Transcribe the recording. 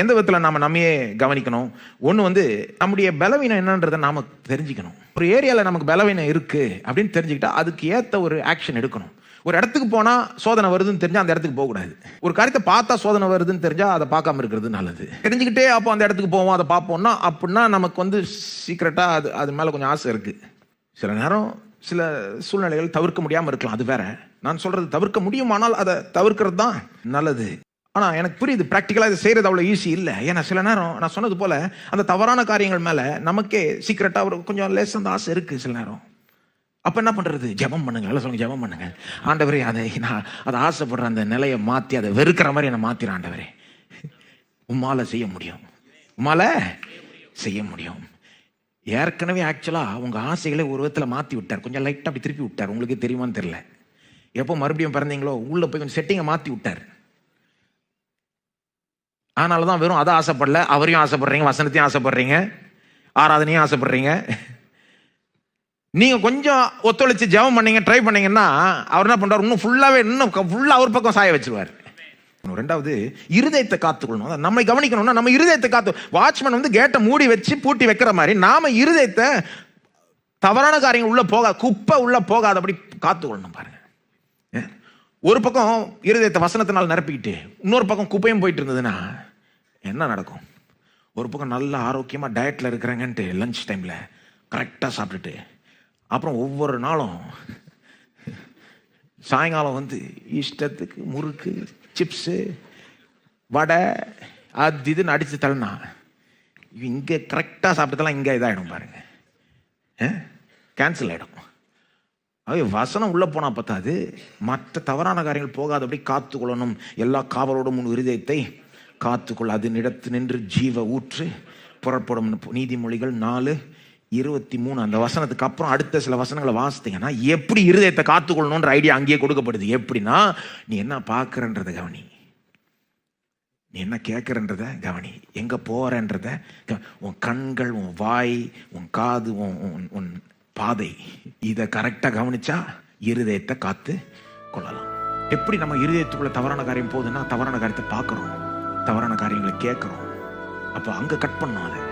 எந்த விதத்தில் நாம் நம்மையே கவனிக்கணும்? ஒன்று வந்து நம்முடைய பலவீனம் என்னன்றதை நாம் தெரிஞ்சுக்கணும். ஒரு ஏரியாவில் நமக்கு பலவீனம் இருக்குது அப்படின்னு தெரிஞ்சுக்கிட்டா அதுக்கு ஏற்ற ஒரு ஆக்ஷன் எடுக்கணும். ஒரு இடத்துக்கு போனால் சோதனை வருதுன்னு தெரிஞ்சால் அந்த இடத்துக்கு போகக்கூடாது. ஒரு காரியத்தை பார்த்தா சோதனை வருதுன்னு தெரிஞ்சால் அதை பார்க்காம இருக்கிறது நல்லது. தெரிஞ்சுக்கிட்டே அப்போ அந்த இடத்துக்கு போவோம் அதை பார்ப்போம்னா அப்படின்னா நமக்கு வந்து சீக்கிரட்டாக அது அது மேலே கொஞ்சம் ஆசை இருக்குது சில நேரம் சில சூழ்நிலைகள் தவிர்க்க முடியாமல் இருக்கலாம் அது வேற. நான் சொல்கிறது தவிர்க்க முடியுமானால் அதை தவிர்க்கிறது தான் நல்லது. ஆனால் எனக்கு புரியுது ப்ராக்டிக்கலாக இது செய்கிறது அவ்வளோ ஈஸி இல்லை. ஏன்னா சில நேரம் நான் சொன்னது போல் அந்த தவறான காரியங்கள் மேலே நமக்கே சீக்கிரட்டாக ஒரு கொஞ்சம் லேஸ் அந்த ஆசை இருக்குது சில நேரம். அப்போ என்ன பண்ணுறது ஜெபம் பண்ணுங்க. எல்லாம் சொல்லுங்கள் ஜெபம் பண்ணுங்க. ஆண்டவரே அதை நான் அதை ஆசைப்படுற அந்த நிலையை மாற்றி அதை வெறுக்கிற மாதிரி என்னை மாற்றிட ஆண்டவரே. உம்மால செய்ய முடியும். உம்மால் செய்ய முடியும். ஏற்கனவே ஆக்சுவலாக உங்கள் ஆசைகளை ஒரு விதத்தில் மாற்றி விட்டார். கொஞ்சம் லைட்டாக அப்படி திருப்பி விட்டார். உங்களுக்கு தெரியுமான்னு தெரில எப்போ மறுபடியும் பிறந்தீங்களோ உள்ளே போய் கொஞ்சம் செட்டிங்கை மாற்றி விட்டார். அதனால தான் வெறும் அதை ஆசைப்படல அவரையும் ஆசைப்படுறீங்க வசனத்தையும் ஆசைப்படுறீங்க ஆராதனையும் ஆசைப்படுறீங்க. நீங்கள் கொஞ்சம் ஒத்துழைச்சி ஜெபம் பண்ணீங்க ட்ரை பண்ணீங்கன்னா அவர் என்ன பண்ணுறார் இன்னும் ஃபுல்லாகவே இன்னும் ஃபுல்லாக அவர் பக்கம் சாய வச்சிருவார். ரெண்டாவது இருதயத்தை காத்துக்கொள்ளணும். நம்மை கவனிக்கணும்னா நம்ம இருதயத்தை காத்து வாட்ச்மேன் வந்து கேட்டை மூடி வச்சு பூட்டி வைக்கிற மாதிரி நாம இருதயத்தை தவறான காரியங்கள் உள்ளே போகாது குப்பை உள்ள போகாதபடி காத்துக்கொள்ளணும் பாருங்க. ஒரு பக்கம் இருதயத்தை வசனத்தினால் நிரப்பிக்கிட்டு இன்னொரு பக்கம் குப்பையும் போயிட்டு இருந்ததுன்னா என்ன நடக்கும்? ஒரு பக்கம் நல்ல ஆரோக்கியமாக டயட்டில் இருக்கிறாங்கன்ட்டு லஞ்ச் டைமில் கரெக்டாக சாப்பிட்டுட்டு அப்புறம் ஒவ்வொரு நாளும் சாயங்காலம் வந்து இஷ்டத்துக்கு முறுக்கு சிப்ஸு வடை அது இதுன்னு அடித்து தள்ளனா இங்கே கரெக்டாக சாப்பிட்டதெல்லாம் இங்கே இதாகிடும் பாருங்க. கேன்சல் ஆகிடும் அவை வசனம் உள்ளே போனால் பத்தாது. மற்ற தவறான காரியங்கள் போகாதபடி காத்துக்கொள்ளணும். எல்லா காவலோடும் உன் இருதயத்தை காத்துக்கொள்ள அதனிடத்து நின்று ஜீவ ஊற்று புறப்படும் நீதிமொழிகள் நாலு இருபத்தி மூணு. அந்த வசனத்துக்கு அப்புறம் அடுத்த சில வசனங்களை வாசித்தீங்கன்னா எப்படி இருதயத்தை காத்துக்கொள்ளணுன்ற ஐடியா அங்கேயே கொடுக்கப்படுது. எப்படின்னா நீ என்ன பார்க்கறன்றத கவனி. நீ என்ன கேட்குறன்றத கவனி. எங்கே போகிறன்றத உன் கண்கள் உன் வாய் உன் காது உன் உன் உன் பாதை. இதை கரெக்டாக கவனிச்சா இருதயத்தை காத்து கொள்ளலாம் எப்படி நம்ம இருதயத்துக்குள்ள தவறான காரியம் போகுதுன்னா தவறான காரியத்தை பார்க்குறோம். தவறான காரியங்களை கேட்குறோம். அப்போ அங்கே கட் பண்ணோம் அதை.